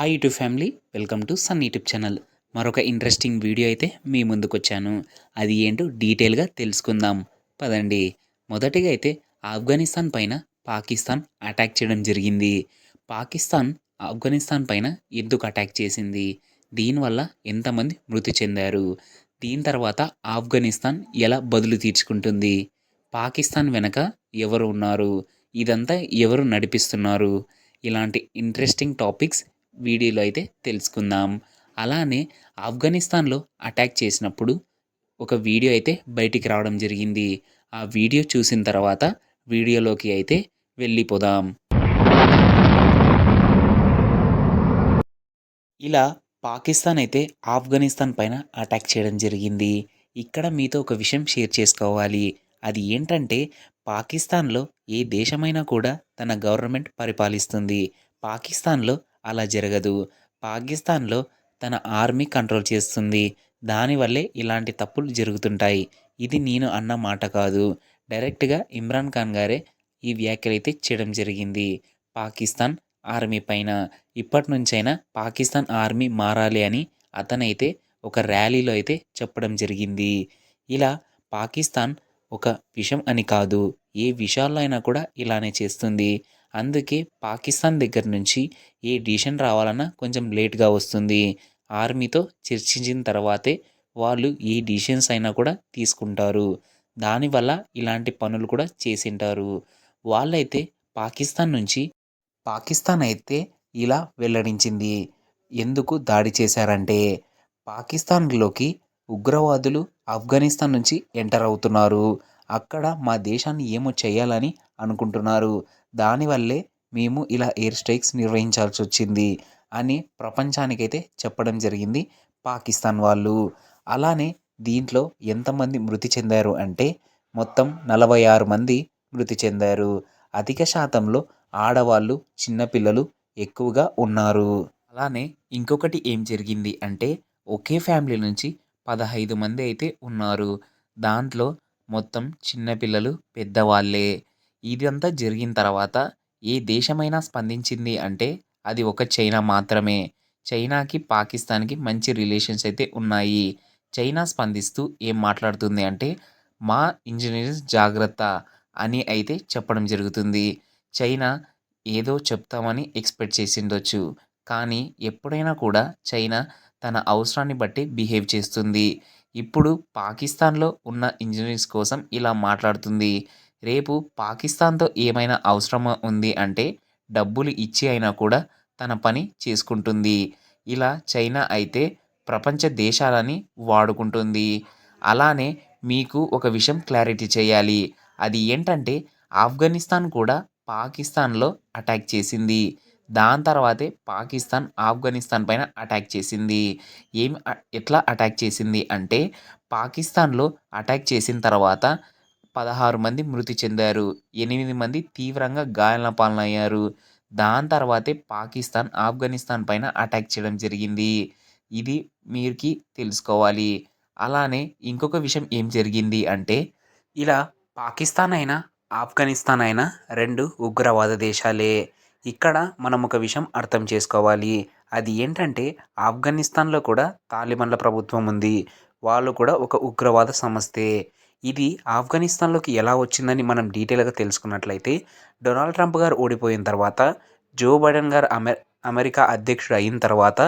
Hi YouTube family welcome to Sun YouTube channel మరొక interesting video అయితే మీ ముందుకు వచ్చాను అది ఏంటో డీటెయిల్గా తెలుసుకుందాం. పదండి. మొదటిగా అయితే ఆఫ్ఘనిస్తాన్ పైన పాకిస్తాన్ అటాక్ చేయడం జరిగింది. పాకిస్తాన్ ఆఫ్ఘనిస్తాన్ పైన ఎందుకు అటాక్ చేసింది? దీనివల్ల ఎంతమంది మృతి చెందారు? దీని తర్వాత ఆఫ్ఘనిస్తాన్ ఎలా బదులు తీర్చుకుంటుంది? పాకిస్తాన్ వెనక ఎవరు ఉన్నారు? ఇదంతా ఎవరు నడిపిస్తున్నారు? ఇలాంటి ఇంట్రెస్టింగ్ టాపిక్స్ వీడియోలో అయితే తెలుసుకుందాం. అలానే ఆఫ్ఘనిస్తాన్లో అటాక్ చేసినప్పుడు ఒక వీడియో అయితే బయటికి రావడం జరిగింది. ఆ వీడియో చూసిన తర్వాత వీడియోలోకి అయితే వెళ్ళిపోదాం. ఇలా పాకిస్తాన్ అయితే ఆఫ్ఘనిస్తాన్ పైన అటాక్ చేయడం జరిగింది. ఇక్కడ మీతో ఒక విషయం షేర్ చేసుకోవాలి. అది ఏంటంటే పాకిస్తాన్లో ఏ దేశమైనా కూడా తన గవర్నమెంట్ పరిపాలిస్తుంది. పాకిస్తాన్లో అలా జరగదు. పాకిస్తాన్లో తన ఆర్మీ కంట్రోల్ చేస్తుంది. దానివల్లే ఇలాంటి తప్పులు జరుగుతుంటాయి. ఇది నేను అన్న మాట కాదు. డైరెక్ట్గా ఇమ్రాన్ ఖాన్ గారే ఈ వ్యాఖ్యలు అయితే చేయడం జరిగింది. పాకిస్తాన్ ఆర్మీ పైన. ఇప్పటి నుంచైనా పాకిస్తాన్ ఆర్మీ మారాలి అని అతనైతే ఒక ర్యాలీలో అయితే చెప్పడం జరిగింది. ఇలా పాకిస్తాన్ ఒక విషం అని కాదు. ఏ విషయాల్లో అయినా కూడా ఇలానే చేస్తుంది. అందుకే పాకిస్తాన్ దగ్గర నుంచి ఏ డిసిషన్ రావాలన్నా కొంచెం లేట్గా వస్తుంది. ఆర్మీతో చర్చించిన తర్వాతే వాళ్ళు ఏ డిసిషన్స్ అయినా కూడా తీసుకుంటారు. దానివల్ల ఇలాంటి పనులు కూడా చేసింటారు. వాళ్ళైతే పాకిస్తాన్ నుంచి పాకిస్తాన్ అయితే ఇలా వెల్లడించింది. ఎందుకు దాడి చేశారంటే పాకిస్తాన్లోకి ఉగ్రవాదులు ఆఫ్ఘనిస్తాన్ నుంచి ఎంటర్ అవుతున్నారు. అక్కడ మా దేశాన్ని ఏమో చేయాలని అనుకుంటున్నారు. దానివల్లే మేము ఇలా ఎయిర్ స్ట్రైక్స్ నిర్వహించాల్సి వచ్చింది అని ప్రపంచానికైతే చెప్పడం జరిగింది పాకిస్తాన్ వాళ్ళు. అలానే దీంట్లో ఎంతమంది మృతి చెందారు అంటే మొత్తం నలభై ఆరు మంది మృతి చెందారు. అధిక శాతంలో ఆడవాళ్ళు చిన్నపిల్లలు ఎక్కువగా ఉన్నారు. అలానే ఇంకొకటి ఏం జరిగింది అంటే ఒకే ఫ్యామిలీ నుంచి పదహైదు మంది అయితే ఉన్నారు. దాంట్లో మొత్తం చిన్నపిల్లలు పెద్దవాళ్ళే. ఇదంతా జరిగిన తర్వాత ఏ దేశమైనా స్పందించింది అంటే అది ఒక చైనా మాత్రమే. చైనాకి పాకిస్తాన్కి మంచి రిలేషన్స్ అయితే ఉన్నాయి. చైనా స్పందిస్తూ ఏం మాట్లాడుతుంది అంటే మా ఇంజనీర్స్ జాగ్రత్త అని అయితే చెప్పడం జరుగుతుంది. చైనా ఏదో చెప్తామని ఎక్స్పెక్ట్ చేసిండొచ్చు. కానీ ఎప్పుడైనా కూడా చైనా తన అవసరాన్ని బట్టి బిహేవ్ చేస్తుంది. ఇప్పుడు పాకిస్తాన్లో ఉన్న ఇంజనీర్స్ కోసం ఇలా మాట్లాడుతుంది. రేపు పాకిస్తాన్తో ఏమైనా అవసరం ఉంది అంటే డబ్బులు ఇచ్చి అయినా కూడా తన పని చేసుకుంటుంది. ఇలా చైనా అయితే ప్రపంచ దేశాలని వాడుకుంటుంది. అలానే మీకు ఒక విషయం క్లారిటీ చేయాలి. అది ఏంటంటే ఆఫ్ఘనిస్తాన్ కూడా పాకిస్తాన్లో అటాక్ చేసింది. దాని తర్వాతే పాకిస్తాన్ ఆఫ్ఘనిస్తాన్ పైన అటాక్ చేసింది. ఏం ఎట్లా అటాక్ చేసింది అంటే పాకిస్తాన్లో అటాక్ చేసిన తర్వాత పదహారు మంది మృతి చెందారు. ఎనిమిది మంది తీవ్రంగా గాయాల పాలనయ్యారు దాని తర్వాతే పాకిస్తాన్ ఆఫ్ఘనిస్తాన్ పైన అటాక్ చేయడం జరిగింది. ఇది మీరుకి తెలుసుకోవాలి. అలానే ఇంకొక విషయం ఏం జరిగింది అంటే ఇలా పాకిస్తాన్ అయినా ఆఫ్ఘనిస్తాన్ అయినా రెండు ఉగ్రవాద దేశాలే. ఇక్కడ మనం ఒక విషయం అర్థం చేసుకోవాలి. అది ఏంటంటే ఆఫ్ఘనిస్తాన్లో కూడా తాలిబన్ల ప్రభుత్వం ఉంది. వాళ్ళు కూడా ఒక ఉగ్రవాద సంస్థే. ఇది ఆఫ్ఘనిస్తాన్లోకి ఎలా వచ్చిందని మనం డీటెయిల్గా తెలుసుకున్నట్లయితే డొనాల్డ్ ట్రంప్ గారు ఓడిపోయిన తర్వాత జో బైడెన్ గారు అమె అమెరికా అధ్యక్షుడు అయిన తర్వాత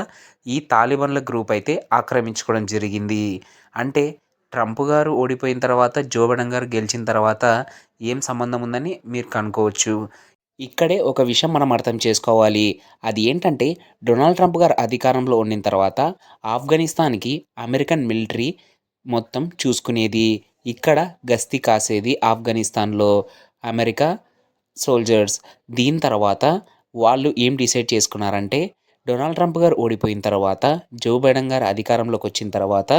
ఈ తాలిబన్ల గ్రూప్ అయితే ఆక్రమించుకోవడం జరిగింది. అంటే ట్రంప్ గారు ఓడిపోయిన తర్వాత జో బైడెన్ గారు గెలిచిన తర్వాత ఏం సంబంధం ఉందని మీరు కనుక్కోవచ్చు. ఇక్కడే ఒక విషయం మనం అర్థం చేసుకోవాలి. అది ఏంటంటే డొనాల్డ్ ట్రంప్ గారు అధికారంలో ఉండిన తర్వాత ఆఫ్ఘనిస్తాన్కి అమెరికన్ మిలిటరీ మొత్తం చూసుకునేది. ఇక్కడ గస్తీ కాసేది ఆఫ్ఘనిస్తాన్లో అమెరికా సోల్జర్స్. దీని తర్వాత వాళ్ళు ఏం డిసైడ్ చేసుకున్నారంటే డొనాల్డ్ ట్రంప్ గారు ఓడిపోయిన తర్వాత జో బైడెన్ గారు అధికారంలోకి వచ్చిన తర్వాత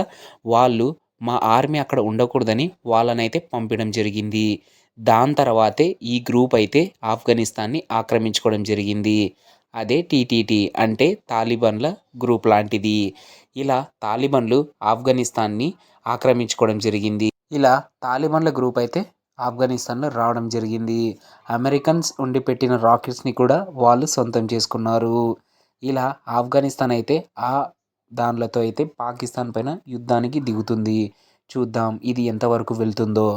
వాళ్ళు మా ఆర్మీ అక్కడ ఉండకూడదని వాళ్ళనైతే పంపడం జరిగింది. దాని తర్వాతే ఈ గ్రూప్ అయితే ఆఫ్ఘనిస్తాన్ని ఆక్రమించుకోవడం జరిగింది. అదే టీటీటీ అంటే తాలిబన్ల గ్రూప్ లాంటిది. ఇలా తాలిబన్లు ఆఫ్ఘనిస్తాన్ని ఆక్రమించుకోవడం జరిగింది. ఇలా తాలిబన్ల గ్రూప్ అయితే ఆఫ్ఘనిస్తాన్లో రావడం జరిగింది. అమెరికన్స్ ఉండి పెట్టిన రాకెట్స్ని కూడా వాళ్ళు సొంతం చేసుకున్నారు. ఇలా ఆఫ్ఘనిస్తాన్ అయితే ఆ దానిలతో అయితే పాకిస్తాన్ పైన యుద్ధానికి దిగుతుంది. చూద్దాం ఇది ఎంతవరకు వెళ్తుందో.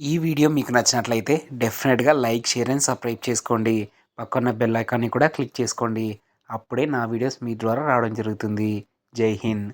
ఈ వీడియో మీకు నచ్చినట్లయితే డెఫినెట్గా లైక్ షేర్ అండ్ సబ్స్క్రైబ్ చేసుకోండి. పక్కన్న బెల్ ఐకాన్ని కూడా క్లిక్ చేసుకోండి. అప్పుడే నా వీడియోస్ మీ ద్వారా రావడం జరుగుతుంది. జై హింద్.